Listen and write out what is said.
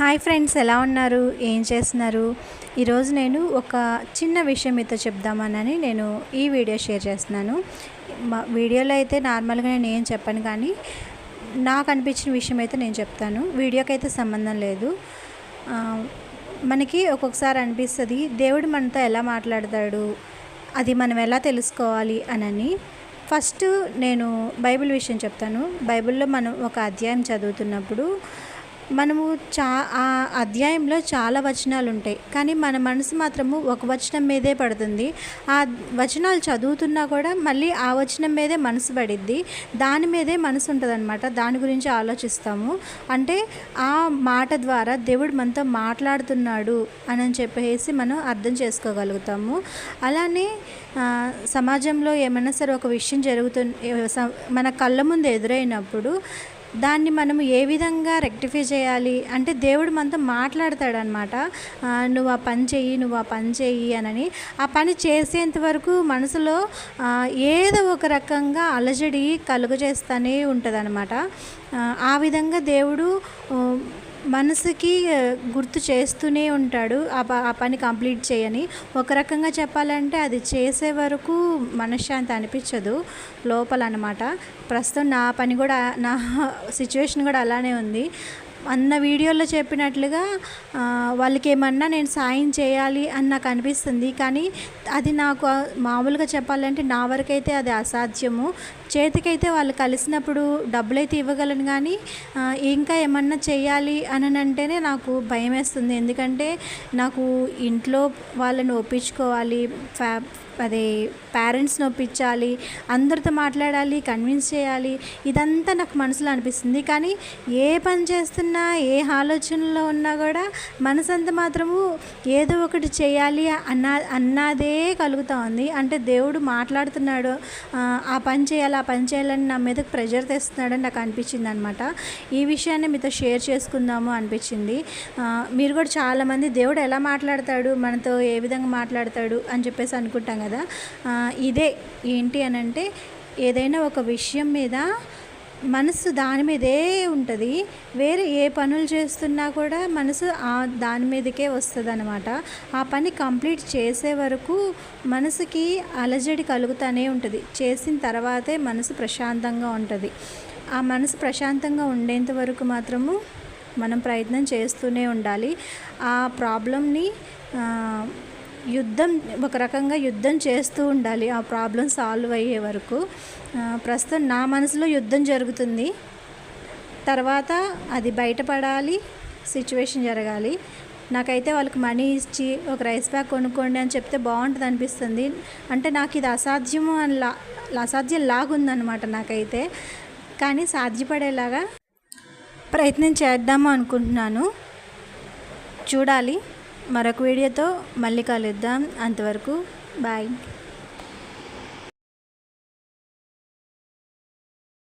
Hi friends ఎలా ఉన్నారు? ఏం చేస్తున్నారు? ఈరోజు నేను ఒక చిన్న విషయం మీతో చెప్దామనని నేను ఈ వీడియో షేర్ చేస్తున్నాను. మా వీడియోలో అయితే నార్మల్గా నేను ఏం చెప్పాను కానీ నాకు అనిపించిన విషయం అయితే నేను చెప్తాను. వీడియోకి అయితే సంబంధం లేదు. మనకి ఒక్కొక్కసారి అనిపిస్తుంది దేవుడు మనతో ఎలా మాట్లాడతాడు? అది మనం ఎలా తెలుసుకోవాలి? అనని. ఫస్ట్ నేను బైబిల్ విషయం చెప్తాను. బైబిల్లో మనం ఒక అధ్యాయం చదువుతున్నప్పుడు మనము చా ఆ అధ్యాయంలో చాలా వచనాలు ఉంటాయి కానీ మన మనసు మాత్రము ఒక వచనం మీదే పడుతుంది. ఆ వచనాలు చదువుతున్నా కూడా మళ్ళీ ఆ వచనం మీదే మనసు పడిద్ది. దాని మీదే మనసు ఉంటుంది దాని గురించి ఆలోచిస్తాము. అంటే ఆ మాట ద్వారా దేవుడు మనతో మాట్లాడుతున్నాడు అని చెప్పేసి మనం అర్థం చేసుకోగలుగుతాము. అలానే సమాజంలో ఏమైనా సరే ఒక విషయం జరుగుతు మన కళ్ళ ముందు ఎదురైనప్పుడు దాన్ని మనం ఏ విధంగా రెక్టిఫై చేయాలి? అంటే దేవుడు మనతో మాట్లాడతాడనమాట. నువ్వు ఆ పని చెయ్యి నువ్వు ఆ పని చెయ్యి అనని. ఆ పని చేసేంత వరకు మనసులో ఏదో ఒక రకంగా అలజడి కలుగజేస్తూనే చేస్తూనే ఆ విధంగా దేవుడు మనసుకి గుర్తు చేస్తూనే ఉంటాడు. ఆ ప- ఆ పని కంప్లీట్ చేయని. ఒక రకంగా చెప్పాలంటే అది చేసే వరకు మనశ్శాంతి అనిపించదు. లోపల అనమాట ప్రస్తుతం నా పని కూడా నా సిచ్యువేషన్ కూడా అలానే ఉంది. అన్న వీడియోలో చెప్పినట్లుగా వాళ్ళకి ఏమన్నా నేను సాయం చేయాలి అని నాకు అనిపిస్తుంది. కానీ అది నాకు మామూలుగా చెప్పాలంటే నా వరకైతే అది అసాధ్యము. చేతికైతే వాళ్ళు కలిసినప్పుడు డబ్బులైతే ఇవ్వగలను కానీ ఇంకా ఏమన్నా చేయాలి అని అంటేనే నాకు భయం వేస్తుంది ఎందుకంటే నాకు ఇంట్లో వాళ్ళని ఒప్పించుకోవాలి ఫ్యా అదే పేరెంట్స్ని ఒప్పించాలి అందరితో మాట్లాడాలి కన్విన్స్ చేయాలి ఇదంతా నాకు మనసులో అనిపిస్తుంది. కానీ ఏ పని చేస్తున్నా ఏ ఆలోచనలో ఉన్నా కూడా మనసంతా మాత్రము ఏదో ఒకటి చేయాలి అన్న అన్నదే కలుగుతూ ఉంది అంటే దేవుడు మాట్లాడుతున్నాడు ఆ, పని చేయాలి ఆ పని చేయాలని నా మీద ప్రెజర్ తెస్తున్నాడని నాకు అనిపించింది అనమాట ఈ విషయాన్ని మీతో షేర్ చేసుకుందాము అనిపించింది. మీరు కూడా చాలామంది దేవుడు ఎలా మాట్లాడతాడు మనతో ఏ విధంగా మాట్లాడతాడు అని చెప్పేసి అనుకుంటాం కదా. ఇదే ఏంటి అని అంటే ఏదైనా ఒక విషయం మీద మనసు దాని మీదే ఉంటుంది. వేరే ఏ పనులు చేస్తున్నా కూడా మనసు ఆ దాని మీదకే వస్తుంది అనమాట ఆ పని కంప్లీట్ చేసే వరకు మనసుకి అలజడి కలుగుతూనే ఉంటుంది. చేసిన తర్వాతే మనసు ప్రశాంతంగా ఉంటుంది. ఆ మనసు ప్రశాంతంగా ఉండేంత వరకు మాత్రము మనం ప్రయత్నం చేస్తూనే ఉండాలి. ఆ ప్రాబ్లమ్ని యుద్ధం ఒక రకంగా యుద్ధం చేస్తూ ఉండాలి. ఆ ప్రాబ్లం సాల్వ్ అయ్యే వరకు. ప్రస్తుతం నా మనసులో యుద్ధం జరుగుతుంది. తర్వాత అది బయటపడాలి సిచ్యువేషన్ జరగాలి. నాకైతే వాళ్ళకి మనీ ఇచ్చి ఒక రైస్ బ్యాగ్ కొనుక్కోండి అని చెప్తే బాగుంటుంది అనిపిస్తుంది. అంటే నాకు ఇది అసాధ్యము అని లా అసాధ్యం లాగుందనమాట నాకైతే. కానీ సాధ్యపడేలాగా ప్రయత్నం చేద్దాము అనుకుంటున్నాను. చూడాలి. మరొక వీడియోతో మళ్ళీ కలుద్దాం. అంతవరకు బాయ్.